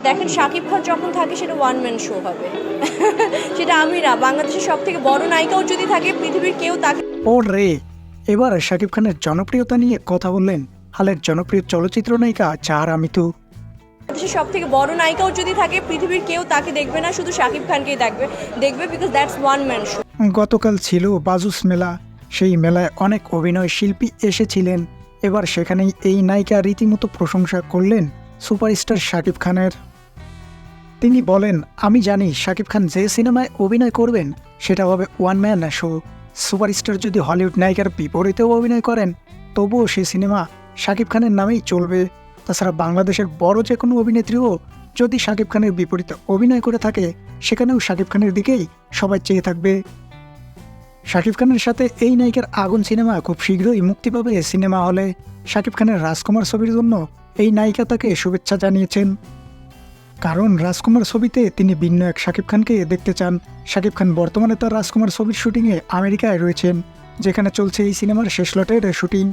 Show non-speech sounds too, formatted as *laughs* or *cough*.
দেখেন শাকিব খান যখন থাকে সেটা ওয়ান ম্যান শো হবে। *laughs* সেটা আমি না বাংলাদেশের সব থেকে বড় নায়িকাও যদি থাকে পৃথিবীর কেউ তাকে ও রে এবার শাকিব খানের জনপ্রিয়তা নিয়ে কথা বললেন হালের জনপ্রিয় চলচ্চিত্র নায়িকা চার আমি তো বাংলাদেশের সব থেকে বড় নায়িকাও যদি থাকে পৃথিবীর কেউ তাকে দেখবে না শুধু শাকিব খানকেই দেখবে। দেখবে because that's one man show গতকাল ছিল বাজুস মেলা সেই মেলায় অনেক অভিনয় শিল্পী এসেছিলেন। এবার সেখানেই এই নায়িকা রীতিমতো প্রশংসা করলেন সুপারস্টার শাকিব খানের। তিনি বলেন, আমি জানি শাকিব খান যে সিনেমায় অভিনয় করবেন, সেটা হবে ওয়ান ম্যান শো। সুপারস্টার যদি হলিউড নায়িকার বিপরীতেও অভিনয় করেন, তবুও সেই সিনেমা শাকিব খানের নামেই চলবে। তাছাড়া বাংলাদেশের বড় যে কোনো অভিনেত্রীও যদি শাকিব খানের বিপরীতে অভিনয় করে থাকে, সেখানেও শাকিব খানের দিকেই সবাই চেয়ে থাকবে। শাকিব খানের সাথে এই নায়িকার আগুন সিনেমা খুব শীঘ্রই মুক্তি পাবে সিনেমা হলে। শাকিব খানের রাজকুমার ছবির জন্য এই নায়িকা তাকে শুভেচ্ছা জানিয়েছেন। কারণ রাজকুমার ছবিতে তিনি ভিন্ন এক শাকিব খানকে দেখতে চান। শাকিব খান বর্তমানে তার রাজকুমার ছবির শুটিংয়ে আমেরিকায় রয়েছেন, যেখানে চলছে এই সিনেমার শেষ লটের শুটিং।